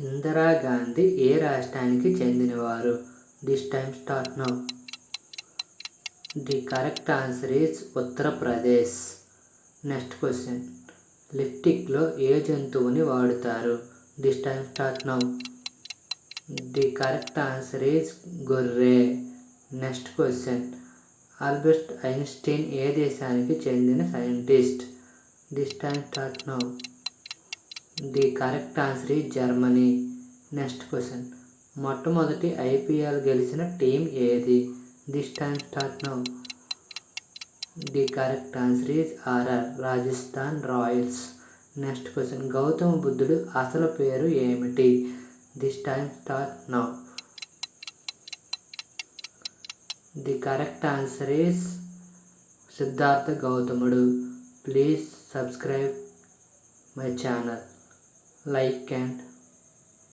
ఇందిరాగాంధీ ఏ రాష్ట్రానికి చెందినవారు? This time start now the correct answer is Uttar Pradesh next question లిప్టిక్లో ఏ జంతువుని వాడుతారు? This time start now the correct answer is గొర్రె. నెక్స్ట్ క్వశ్చన్ ఆల్బర్ట్ ఐన్స్టీన్ ఏ దేశానికి చెందిన scientist this time start now the correct answer is Germany. Next question. మొట్టమొదటి IPL గెలిచిన టీం ఏది? This time start now. The correct answer is RR Rajasthan Royals. Next question. Gautama బుద్ధుడు అసలు పేరు ఏమిటి? This time start now. The correct answer is Siddhartha గౌతముడు. Please subscribe my channel. Like and